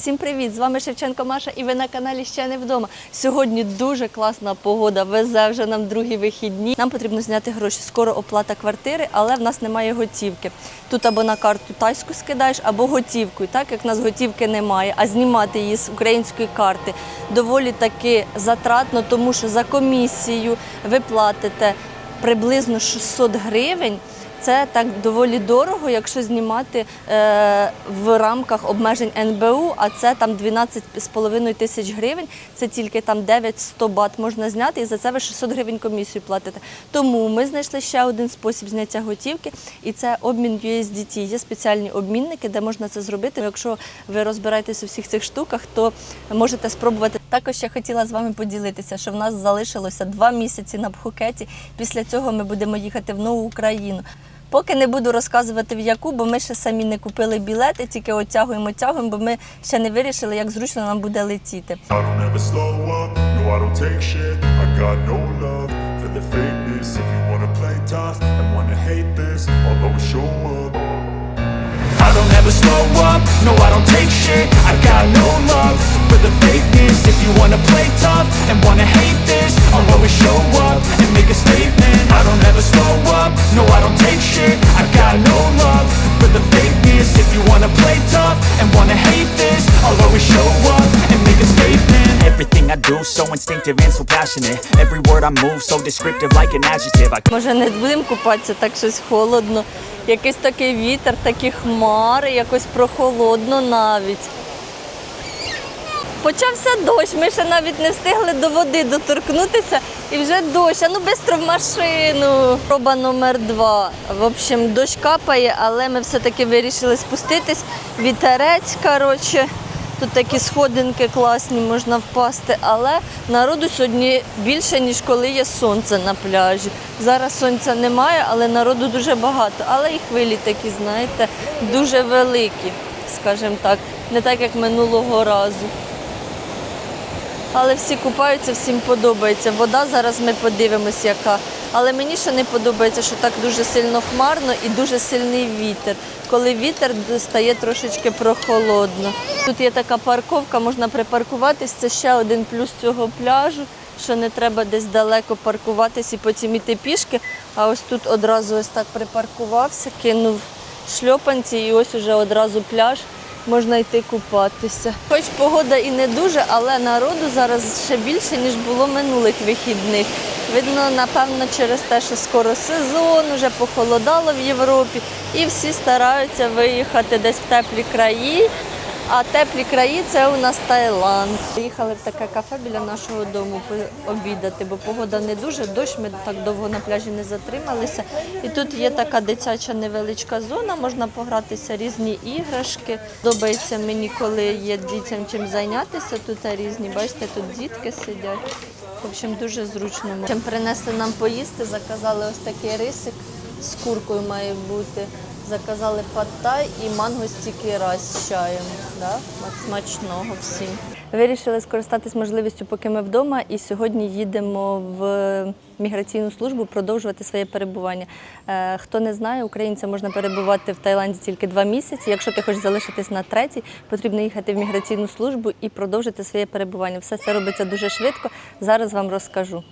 Всім привіт! З вами Шевченко Маша і ви на каналі Ще не вдома. Сьогодні дуже класна погода, везе вже нам другі вихідні. Нам потрібно зняти гроші. Скоро оплата квартири, але в нас немає готівки. Тут або на карту тайську скидаєш, або готівкою. Так як в нас готівки немає, а знімати її з української карти доволі таки затратно, тому що за комісію ви платите приблизно 600 гривень. Це так доволі дорого, якщо знімати е, в рамках обмежень НБУ, а це там 12,5 тисяч гривень. Це тільки там 9-100 бат можна зняти, і за це ви 600 гривень комісію платите. Тому ми знайшли ще один спосіб зняття готівки, і це обмін USDT. Є спеціальні обмінники, де можна це зробити. Якщо ви розбираєтесь у всіх цих штуках, то можете спробувати. Також я хотіла з вами поділитися, що в нас залишилося два місяці на Пхукеті. Після цього ми будемо їхати в нову Україну. Поки не буду розказувати в яку, бо ми ще самі не купили білети, тільки оттягуємо, тягуємо, бо ми ще не вирішили, як зручно нам буде летіти. I don't ever slow up, no I don't take shit. I got no love the fakeness If you wanna play tough and wanna hate this I'll always show up and make a statement I don't ever slow up, no I don't take shit I got no love for the fakeness If you wanna play tough and wanna hate this I'll always show up and make a statement Everything I do so instinctive and so passionate Every word I move so descriptive like an adjective I Може, не будемо купатися, так щось холодно. Якийсь такий вітер, такі хмари, якось прохолодно навіть. Почався дощ, ми ще навіть не встигли до води доторкнутися і вже дощ. А ну швидко в машину. Проба номер два. В общем, дощ капає, але ми все-таки вирішили спуститись. Вітерець, коротше. Тут такі сходинки класні, можна впасти, але народу сьогодні більше, ніж коли є сонце на пляжі. Зараз сонця немає, але народу дуже багато. Але і хвилі такі, знаєте, дуже великі, скажімо так, не так як минулого разу. Але всі купаються, всім подобається. Вода зараз ми подивимось, яка. Але мені ще не подобається, що так дуже сильно хмарно і дуже сильний вітер. Коли вітер стає трошечки прохолодно. Тут є така парковка, можна припаркуватись. Це ще один плюс цього пляжу, що не треба десь далеко паркуватись і потім іти пішки. А ось тут одразу ось так припаркувався, кинув шльопанці і ось уже одразу пляж можна йти купатися. Хоч погода і не дуже, але народу зараз ще більше, ніж було минулих вихідних. Видно, напевно, через те, що скоро сезон, вже похолодало в Європі, і всі стараються виїхати десь в теплі краї. А теплі краї це у нас Таїланд. Приїхали в таке кафе біля нашого дому обідати, бо погода не дуже, дощ, ми так довго на пляжі не затрималися. І тут є така дитяча невеличка зона, можна погратися різні іграшки. Подобається мені, коли є дітям чим зайнятися. Тут різні, бачите, тут дітки сидять. В общем, дуже зручно. Чим принесли нам поїсти, заказали ось такий рисик з куркою має бути. Заказали паттай і манго стіки раз з чаєм. Да? Смачного всім. Вирішили скористатись можливістю, поки ми вдома, і сьогодні їдемо в міграційну службу продовжувати своє перебування. Е, Хто не знає, українцям можна перебувати в Таїланді тільки два місяці. Якщо ти хочеш залишитись на третій, потрібно їхати в міграційну службу і продовжити своє перебування. Все це робиться дуже швидко. Зараз вам розкажу.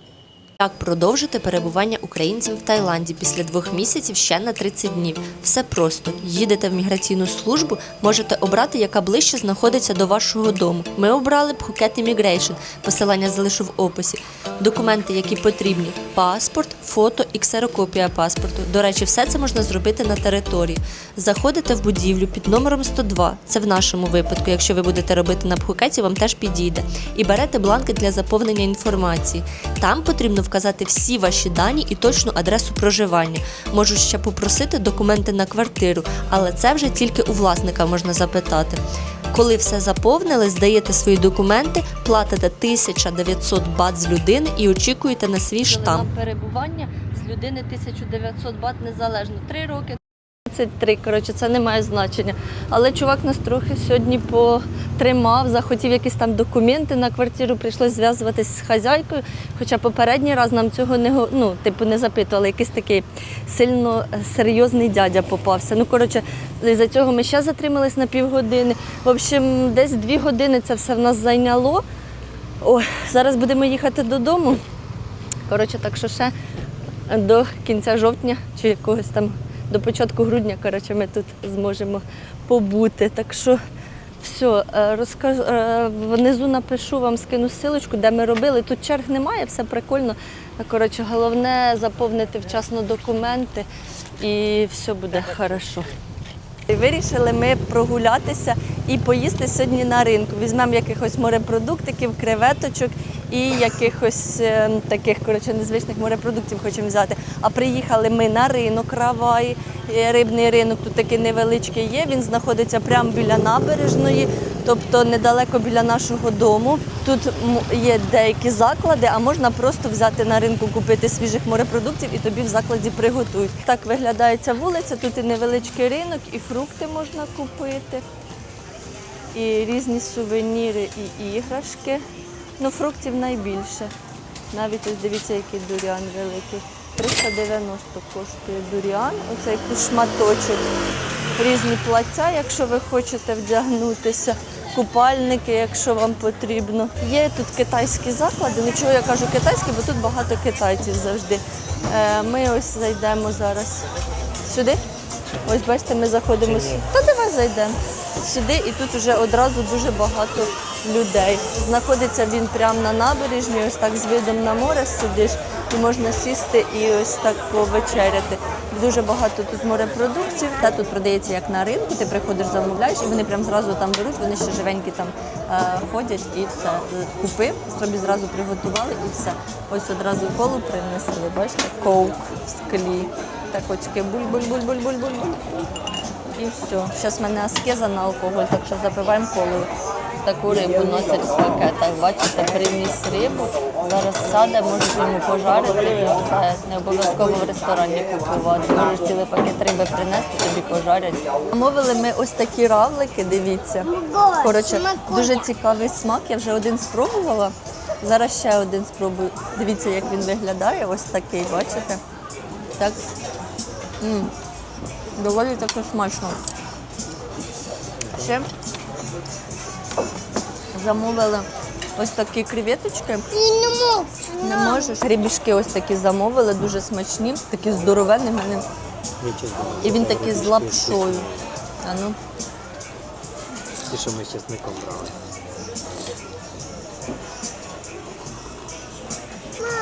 Як продовжити перебування українців в Таїланді після двох місяців ще на 30 днів? Все просто їдете в міграційну службу, можете обрати, яка ближче знаходиться до вашого дому. Ми обрали Phuket Immigration, посилання залишу в описі. Документи, які потрібні: паспорт, фото і ксерокопія паспорту. До речі, все це можна зробити на території. Заходите в будівлю під номером 102. Це в нашому випадку. Якщо ви будете робити на Пхукеті, вам теж підійде. І берете бланки для заповнення інформації. Там потрібно вказати всі ваші дані і точну адресу проживання. Можуть ще попросити документи на квартиру, але це вже тільки у власника можна запитати. Коли все заповнили, здаєте свої документи, платите 1900 бат з людини і очікуєте на свій штамп. Перебування з людини 1900 бат незалежно. Три роки 33. Коротше, це не має значення. Але чувак нас трохи сьогодні потримав, захотів якісь там документи на квартиру, прийшлося зв'язуватись з хазяйкою. Хоча попередній раз нам цього не ну, типу, не запитували. Якийсь такий сильно е, серйозний дядя попався. Ну, коротше, за цього ми ще затримались на півгодини. В общем, десь дві години це все в нас зайняло. Ой, зараз будемо їхати додому. Коротше, так що ще до кінця жовтня чи якогось там до початку грудня, коротше, ми тут зможемо побути. Так що все, розкажу е, внизу напишу вам, скину силочку, де ми робили. Тут черг немає, все прикольно. Коротше, головне заповнити вчасно документи і все буде хорошо. Вирішили ми прогулятися і поїсти сьогодні на ринку. Візьмемо якихось морепродуктиків, креветочок і якихось е, таких коротше, незвичних морепродуктів хочемо взяти. А приїхали ми на ринок Раваї, е, рибний ринок. Тут такий невеличкий є. Він знаходиться прямо біля набережної, тобто недалеко біля нашого дому. Тут є деякі заклади, а можна просто взяти на ринку, купити свіжих морепродуктів і тобі в закладі приготують. Так виглядає ця вулиця. Тут і невеличкий ринок, і фрукти можна купити, і різні сувеніри, і іграшки. Ну, фруктів найбільше. Навіть ось дивіться, який дуріан великий. 390 коштує дуріан, оцей шматочок. Різні плаття, якщо ви хочете вдягнутися, купальники, якщо вам потрібно. Є тут китайські заклади. Ну чого я кажу китайські, бо тут багато китайців завжди. Е, Ми ось зайдемо зараз сюди. Ось бачите, ми заходимо сюди. Та давай зайдемо сюди, і тут вже одразу дуже багато людей. Знаходиться він прямо на набережні, ось так з видом на море сидиш, і можна сісти і ось так повечеряти. Дуже багато тут морепродуктів. Та тут продається як на ринку. Ти приходиш, замовляєш, і вони прямо зразу там беруть. Вони ще живенькі там е, ходять і все. Купив, собі зразу приготували і все. Ось одразу колу принесли. Бачите, коук в склі. Так очки буль-буль-буль-буль-буль-буль. І все. Зараз в мене аскеза на алкоголь, так що запиваємо колою. Таку рибу носять в пакетах. Бачите, приніс рибу. Зараз сяде, можеш йому пожарити все. Не обов'язково в ресторані купувати. Можеш цілий пакет риби принести, тобі пожарять. Замовили ми ось такі равлики, дивіться. Коротше, дуже цікавий смак. Я вже один спробувала. Зараз ще один спробую. Дивіться, як він виглядає. Ось такий, бачите? Так. М. Доволі таки смачно. Ще замовили ось такі креветочки. Не можеш. Грібішки ось такі замовили, дуже смачні, такі здоровенні. в мене. І він такий з лапшою. А ну. Ті, що ми з чесником брали.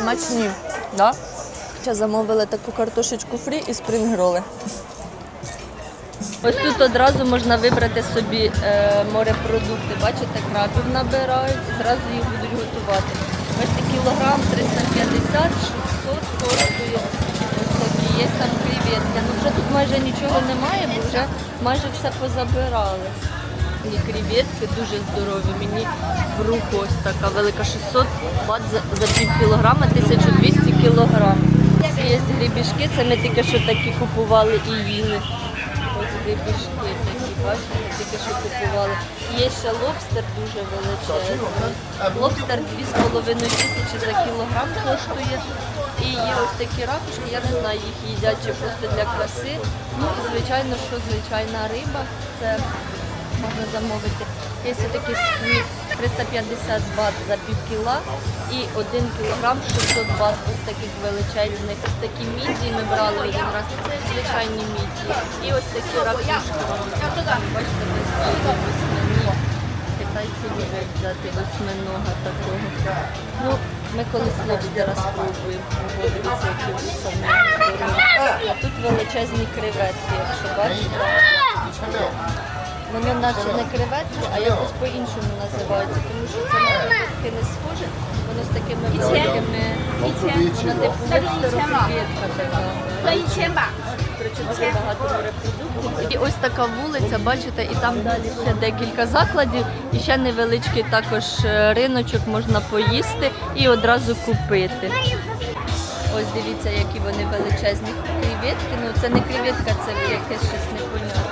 Смачні, да? Ще замовили таку картошечку фрі і спрингроли. Ось тут одразу можна вибрати собі е, морепродукти. Бачите, крабів набирають, одразу їх будуть готувати. Ось кілограм 350, 600 коштує. Є там креветки. Ну вже тут майже нічого немає, бо вже майже все позабирали. І креветки дуже здорові. Мені в руку ось така велика 600 бат за, за пів кілограма, 1200 кілограм. Є грібішки, це ми тільки що такі купували і їли. Ось грібішки такі, бачите, тільки що купували. Є ще лобстер дуже величезний. Лобстер 2,5 тисячі за кілограм коштує. І є ось такі ракушки, я не знаю, їх їдять чи просто для краси. Ну і звичайно, що звичайна риба. Це можна замовити. Є такий сквіз 350 бат за пів кіла і 1 кілограм 600 бат ось таких величезних. Ось такі міді ми брали один раз. Це звичайні міді. І ось такі ракушки. Бачите, восьмині. Китайці люблять взяти восьминога такого. Ну, ми колись лобстера які вусами. А тут величезні креветки, якщо бачите. Вони наче не креветки, а якось по-іншому називаються, тому що це на не схоже, воно з такими великими воно типу вистороквітка. Причому дуже багато морепродуктів. І ось така вулиця, бачите, і там далі ще декілька закладів, і ще невеличкий також е, риночок можна поїсти і одразу купити. Ось дивіться, які вони величезні креветки. Ну це не креветка, це якесь щось непонятне.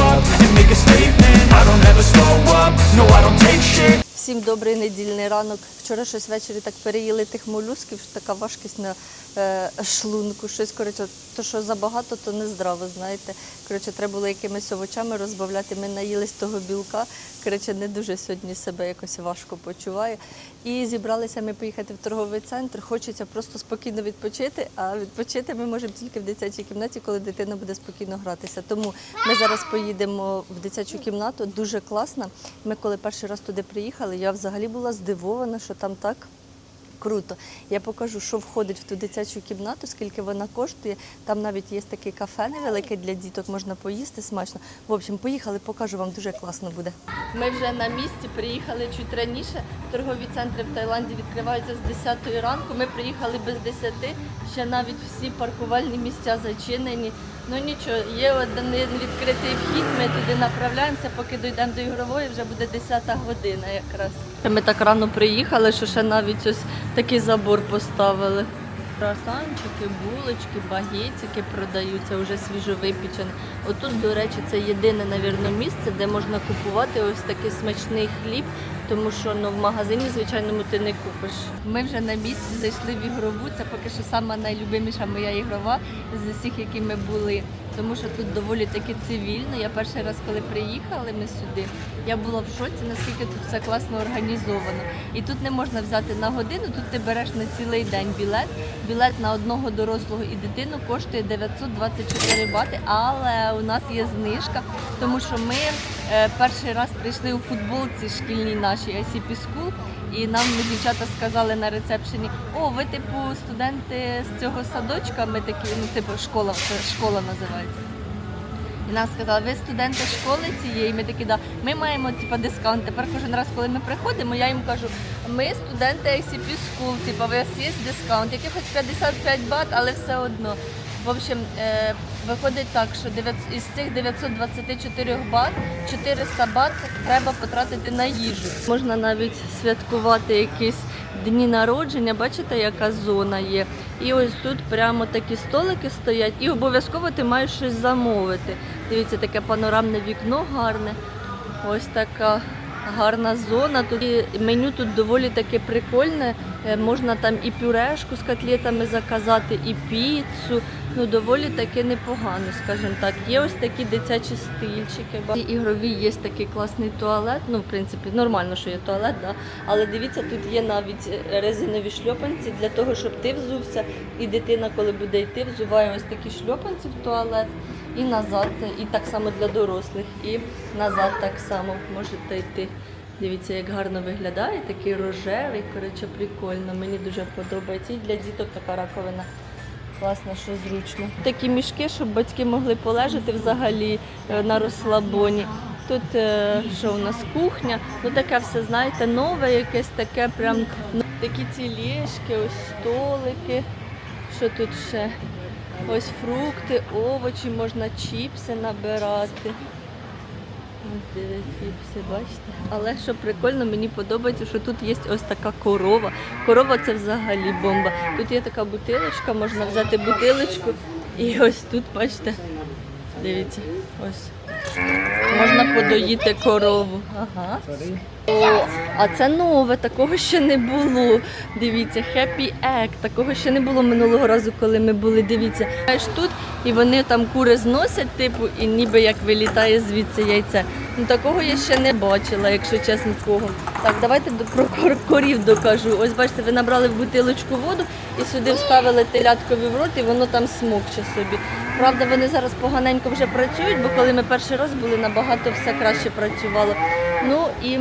добрий недільний ранок. Вчора щось ввечері так переїли тих молюсків, що така важкість на е, шлунку. Щось коротше, то що забагато, то не здраво, знаєте. Коротше, треба було якимись овочами розбавляти. Ми наїлись того білка. Коротше, не дуже сьогодні себе якось важко почуваю. І зібралися ми поїхати в торговий центр. Хочеться просто спокійно відпочити. А відпочити ми можемо тільки в дитячій кімнаті, коли дитина буде спокійно гратися. Тому ми зараз поїдемо в дитячу кімнату. Дуже класно. Ми коли перший раз туди приїхали, я взагалі була здивована, що там так. Круто. Я покажу, що входить в ту дитячу кімнату, скільки вона коштує. Там навіть є такий кафе невелике для діток, можна поїсти смачно. В общем, поїхали, покажу вам дуже класно буде. Ми вже на місці приїхали чуть раніше. Торгові центри в Таїланді відкриваються з 10 ранку. Ми приїхали без 10, ще навіть всі паркувальні місця зачинені. Ну нічого, є один відкритий вхід, ми туди направляємося, поки дійдемо до ігрової, вже буде 10 година якраз. Ми так рано приїхали, що ще навіть ось такий забор поставили. Красанчики, булочки, багетики продаються, вже свіжовипічені. Отут, до речі, це єдине, навірно, місце, де можна купувати ось такий смачний хліб, тому що ну, в магазині, звичайному, ти не купиш. Ми вже на місці зайшли в ігрову. Це поки що сама найлюбиміша моя ігрова з усіх, які ми були. Тому що тут доволі таки цивільно. Я перший раз, коли приїхали ми сюди, я була в шоці, наскільки тут все класно організовано. І тут не можна взяти на годину, тут ти береш на цілий день білет. Білет на одного дорослого і дитину коштує 924 бати, але у нас є знижка, тому що ми е, перший раз прийшли у футболці шкільній нашій ICP School, і нам дівчата сказали на рецепшені: о, ви типу студенти з цього садочка. Ми такі, ну типу школа, школа називається. І нам сказали, ви студенти школи цієї. Ми такі, да, ми маємо типу, дискаунт. Тепер кожен раз, коли ми приходимо, я їм кажу, ми студенти ICP School, типу, у вас є дискаунт, якихось 55 бат, але все одно. В общем, е, виходить так, що 900 із цих 924 бат 400 бат треба потратити на їжу. Можна навіть святкувати якісь дні народження. Бачите, яка зона є. І ось тут прямо такі столики стоять, і обов'язково ти маєш щось замовити. Дивіться, таке панорамне вікно гарне. Ось така гарна зона. Тут меню тут доволі таке прикольне. Е, Можна там і пюрешку з котлетами заказати, і піцу. Ну, доволі таки непогано, скажімо так. Є ось такі дитячі стильчики. І ігрові є такий класний туалет. Ну, в принципі, нормально, що є туалет, да? але дивіться, тут є навіть е, резинові шльопанці для того, щоб ти взувся, і дитина, коли буде йти, взуває ось такі шльопанці в туалет і назад, і так само для дорослих, і назад так само можете йти. Дивіться, як гарно виглядає, такий рожевий, коротше, прикольно. Мені дуже подобається. І для діток така раковина. Класно, що зручно. Такі мішки, щоб батьки могли полежати взагалі е, на розслабоні. Тут е, що у нас кухня, ну таке все, знаєте, нове якесь таке, прям такі ці ліжки, ось столики. Що тут ще? Ось фрукти, овочі, можна чіпси набирати. Чіпси, бачите. Але що прикольно, мені подобається, що тут є ось така корова. Корова це взагалі бомба. Тут є така бутилочка, можна взяти бутилочку. І ось тут, бачите, дивіться, ось. Можна подоїти корову. Ага. О, а це нове, такого ще не було. Дивіться, Happy Egg, такого ще не було минулого разу, коли ми були. Дивіться, аж тут, і вони там кури зносять, типу, і ніби як вилітає звідси яйце. Ну такого я ще не бачила, якщо чесно кого. Так, давайте про корів докажу. Ось бачите, ви набрали в бутилочку воду і сюди вставили теляткові в рот, і воно там смокче собі. Правда, вони зараз поганенько вже працюють, бо коли ми перший раз були, набагато все краще працювало. Ну і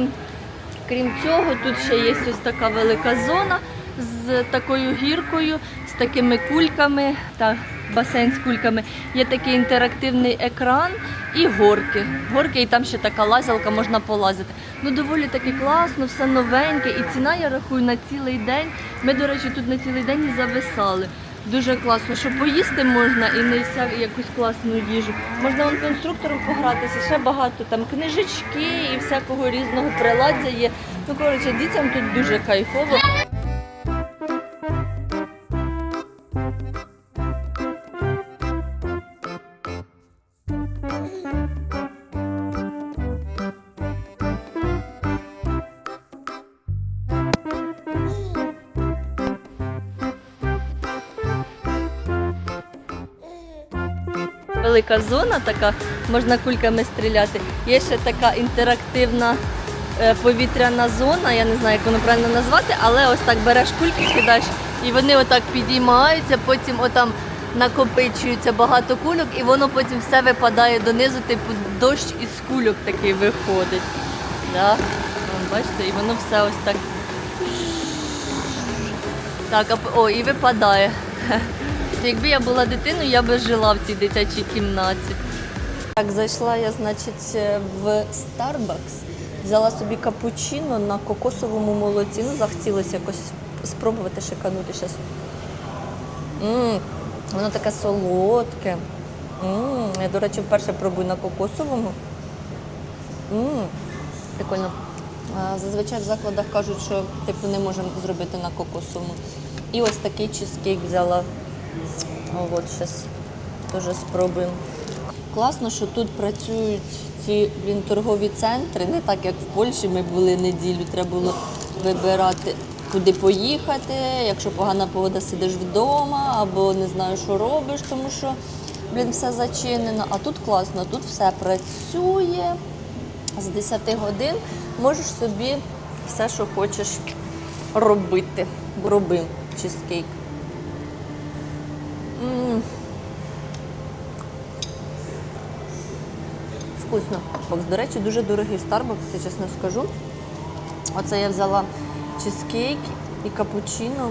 Крім цього, тут ще є ось така велика зона з такою гіркою, з такими кульками та басейн з кульками. Є такий інтерактивний екран і горки. Горки, і там ще така лазялка, можна полазити. Ну доволі таки класно, все новеньке, і ціна я рахую на цілий день. Ми, до речі, тут на цілий день і зависали. Дуже класно, що поїсти можна і не вся якусь класну їжу. Можна вон конструктором погратися, ще багато там книжечки і всякого різного приладдя є. Ну коротше, дітям тут дуже кайфово. Велика зона така, можна кульками стріляти. Є ще така інтерактивна е, повітряна зона, я не знаю, як воно правильно назвати, але ось так береш кульки, кидаєш, і вони отак підіймаються, потім отам накопичується багато кульок, і воно потім все випадає донизу, типу дощ із кульок такий виходить. Да? Бачите, і воно все ось так. Так, о, і випадає. Якби я була дитиною, я би жила в цій дитячій кімнаті. Так, зайшла я, значить, е, в Starbucks, взяла собі капучино на кокосовому молоці. Ну, захотілося якось спробувати шиканути щось. М, воно таке солодке. М, я, до речі, вперше пробую на кокосовому. М, прикольно. Зазвичай в закладах кажуть, що типу не можемо зробити на кокосовому. І ось такий чизкейк взяла. О, от зараз теж спробуємо. Класно, що тут працюють ці блін, торгові центри, не так як в Польщі ми були неділю, треба було вибирати, куди поїхати. Якщо погана погода, сидиш вдома або не знаю, що робиш, тому що блін, все зачинено. А тут класно, тут все працює з 10 годин. Можеш собі все, що хочеш робити. Роби чизкейк. Вкусно. Бокс, до речі, дуже дорогий Starbucks, я чесно скажу. Оце я взяла чизкейк і капучино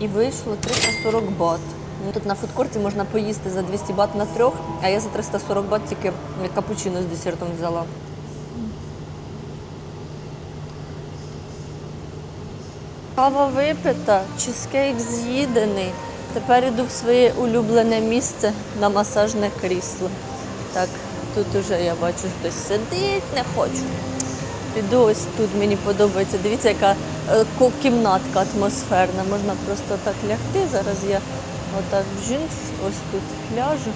і вийшло 340 бат. Ну, Тут на фудкорті можна поїсти за 200 бат на трьох, а я за 340 бат тільки капучино з десертом взяла. Кава випита, чизкейк з'їдений. Тепер іду в своє улюблене місце на масажне крісло. Так, тут уже я бачу, хтось сидить, не хочу. Піду ось тут, мені подобається. Дивіться, яка е, кімнатка атмосферна. Можна просто так лягти. Зараз я отак в джинс, ось тут ляжу.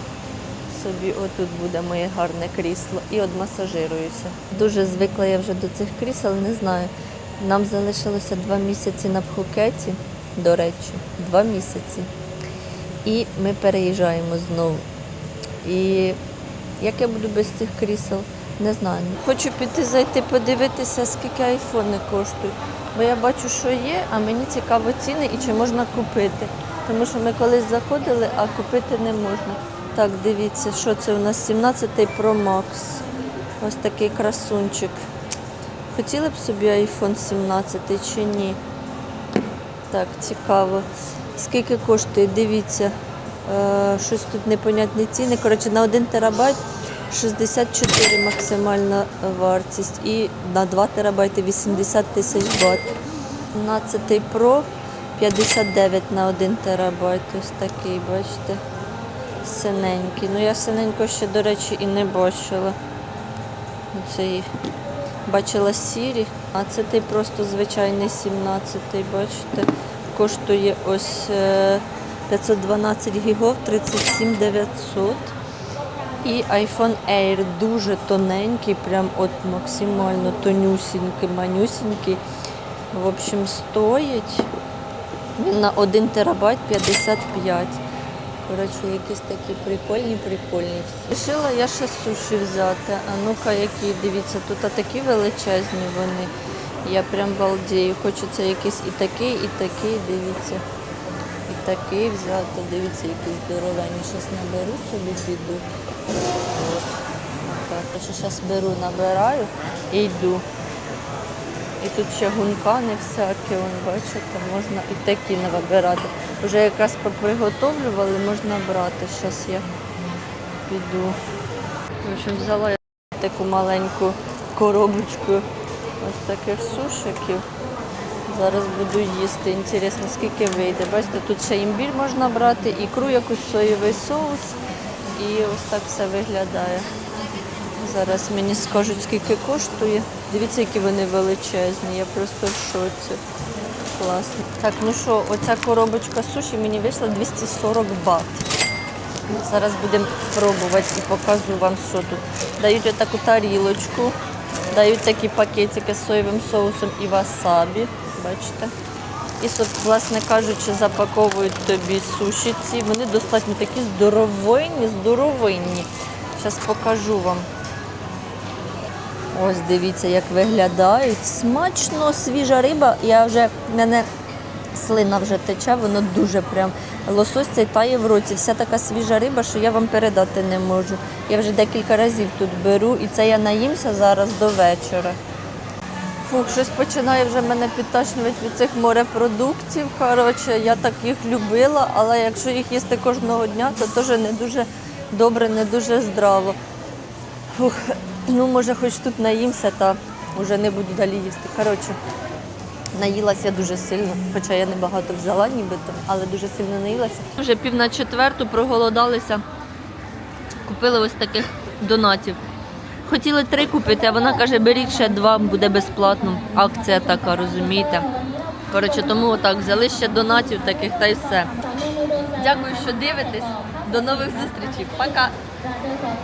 Собі отут буде моє гарне крісло і одмасажируюся. Дуже звикла я вже до цих крісел, не знаю. Нам залишилося два місяці на Пхукеті, до речі, два місяці. І ми переїжджаємо знову. І як я буду без цих крісел, не знаю. Хочу піти зайти подивитися, скільки айфони коштують. Бо я бачу, що є, а мені цікаво ціни і чи можна купити. Тому що ми колись заходили, а купити не можна. Так, дивіться, що це у нас 17 Pro Max. Ось такий красунчик. Хотіли б собі iPhone 17 чи ні? Так, цікаво. Скільки коштує? Дивіться. Е, щось тут непонятні ціни. Коротше, на 1 терабайт 64 максимальна вартість. І на 2 терабайти 80 тисяч бат. 17 Pro 59 на 1 терабайт. Ось такий, бачите. Синенький. Ну я синенько ще, до речі, і не бачила. Оцей бачила сірі, а це просто звичайний 17-й, бачите, коштує ось е, 512 гігов, 37 900. І iPhone Air дуже тоненький, прям от максимально тонюсінький, манюсінький. В общем, стоїть він на 1 терабайт 55. Коротше, якісь такі прикольні, прикольні. Рішила я ще суші взяти. А ну-ка, які, дивіться, тут такі величезні вони. Я прям балдію. Хочеться якийсь і такий, і такий, дивіться. І такий взяти. Дивіться, який здоровенний. Щас наберу собі піду. Так, що зараз беру, набираю і йду. І тут ще гункани всякі, вон, бачите, можна і такі не вибирати. Вже якраз поприготовлювали, можна брати. Зараз я піду. В общем, взяла я таку маленьку коробочку ось таких сушиків. Зараз буду їсти. Інтересно, скільки вийде. Бачите, тут ще імбір можна брати, ікру, якусь соєвий соус. І ось так все виглядає. Зараз мені скажуть, скільки коштує. Дивіться, які вони величезні. Я просто в шоці. Класно. Так, ну що, оця коробочка суші мені вийшла 240 бат. Зараз будемо пробувати і покажу вам, що тут. Дають отаку тарілочку, дають такі пакетики з соєвим соусом і васабі. Бачите? І, власне кажучи, запаковують тобі суші ці. Вони достатньо такі здоровинні, здоровинні. Зараз покажу вам. Ось дивіться, як виглядають. Смачно, свіжа риба. Я вже мене слина вже тече, воно дуже прям. Лосось цей тає в році. Вся така свіжа риба, що я вам передати не можу. Я вже декілька разів тут беру, і це я наїмся зараз до вечора. Фух, щось починає вже мене підташнювати від цих морепродуктів. Коротше, я так їх любила, але якщо їх їсти кожного дня, то теж не дуже добре, не дуже здраво. Фух, ну може хоч тут наїмся, та вже не буду далі їсти. Коротше, наїлася дуже сильно, хоча я небагато взяла нібито, але дуже сильно наїлася. Вже пів на четверту проголодалися, купили ось таких донатів. Хотіли три купити, а вона каже, беріть ще два, буде безплатно. Акція така, розумієте. Коротше, тому отак взяли ще донатів таких та й все. Дякую, що дивитесь. До нових зустрічей. Пока!